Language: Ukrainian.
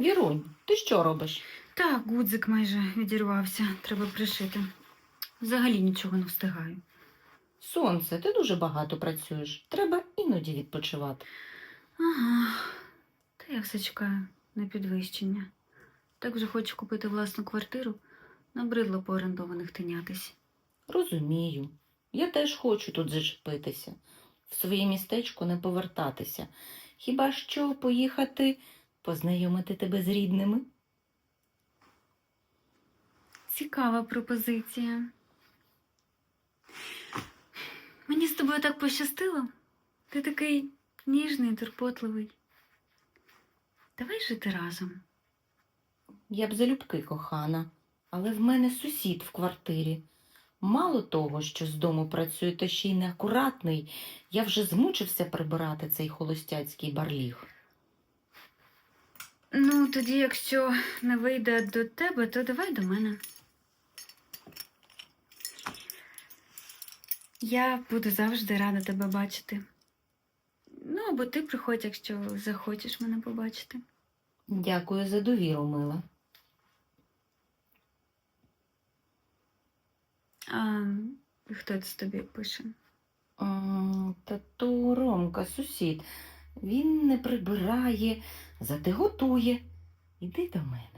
Вірунь, ти що робиш? Так, гудзик майже відірвався, треба пришити. Взагалі нічого не встигаю. Сонце, ти дуже багато працюєш. Треба іноді відпочивати. Ага, та я все чекаю на підвищення. Так вже хочу купити власну квартиру, набридло по орендованих тинятись. Розумію. Я теж хочу тут зачепитися, в своє містечко не повертатися. Хіба що поїхати познайомити тебе з рідними? Цікава пропозиція. Мені з тобою так пощастило. Ти такий ніжний, турботливий. Давай жити разом. Я б залюбки кохана, але в мене сусід в квартирі. Мало того, що з дому працює, то ще й неакуратний, я вже змучився прибирати цей холостяцький барліг. Ну, тоді, якщо не вийде до тебе, то давай до мене. Я буду завжди рада тебе бачити. Ну, або ти приходь, якщо захочеш мене побачити. Дякую за довіру, мила. А хто це тобі пише? М, Та то Ромка, сусід. Він не прибирає, зате готує. Іди до мене.